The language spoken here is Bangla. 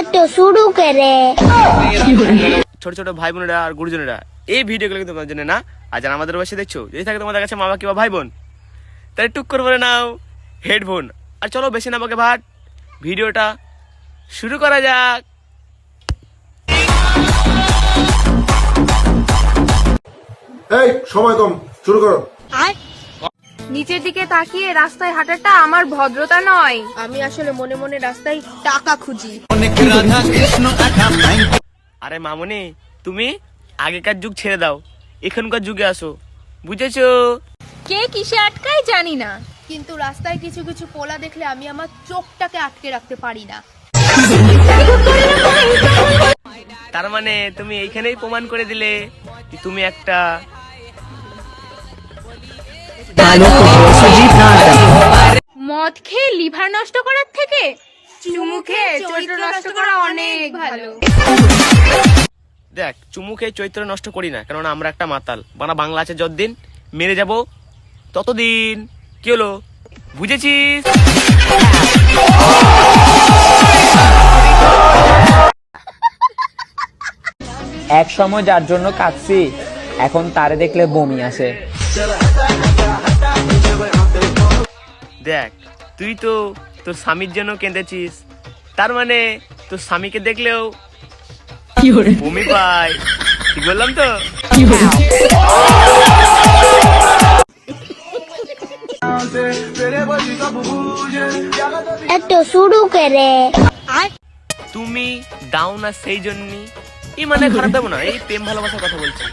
একটু শুরু করে। ছোট ছোট ভাই বোনেরা আর গুরুজনেরা এই ভিডিওগুলো কিন্তু তোমাদের জন্য না আর যারা আমাদের বসে দেখছ যদি থাকে তোমাদের কাছে মা বাবা কিংবা ভাই বোন তাহলে টুক করে বলে নাও হেডফোন। আর চলো বেশি না আমাকে ভাট ভিডিওটা শুরু করা যাক। এই সময় কম শুরু করো। নিচের দিকে তাকিয়ে রাস্তায় হাঁটাটা আমার ভদ্রতা নয়। আমি আসলে মনে মনে রাস্তায় টাকা খুঁজি। আরে মামনি তুমি আগেকার যুগ ছেড়ে দাও। এখনকার যুগে আসো। বুঝেছ? কে কিসে আটকায় জানি না। কিন্তু রাস্তায় কিছু কিছু পোলা দেখলে আমি আমার চোখটাকে আটকে রাখতে পারি না। তার মানে তুমি এইখানেই প্রমাণ করে দিলে তুমি একটা মদ খেয়ে লিভার নষ্ট করার থেকে চুমু খেয়ে চরিত্র নষ্ট করা অনেক ভালো। দেখ চুমু খেয়ে চৈত্র নষ্ট করি না কেননা আমরা একটা মাতাল। বানা বাংলা আছে যতদিন মেরে যাব ততদিন। কি হলো? বুঝেছিস? এক সময় যার জন্য কাঁদছি এখন তারে দেখলে বমি আসে। দেখ তুই তো তোর স্বামীর জন্য কেঁদেছিস। তার মানে তোর স্বামীকে দেখলেও বমি পায়। ঠিক বললাম তো? একটু শুরু করে। তুমি দাও না সেই জন্যই। এই মানে খারাপ দেবো না এই প্রেম ভালোবাসার কথা বলছি।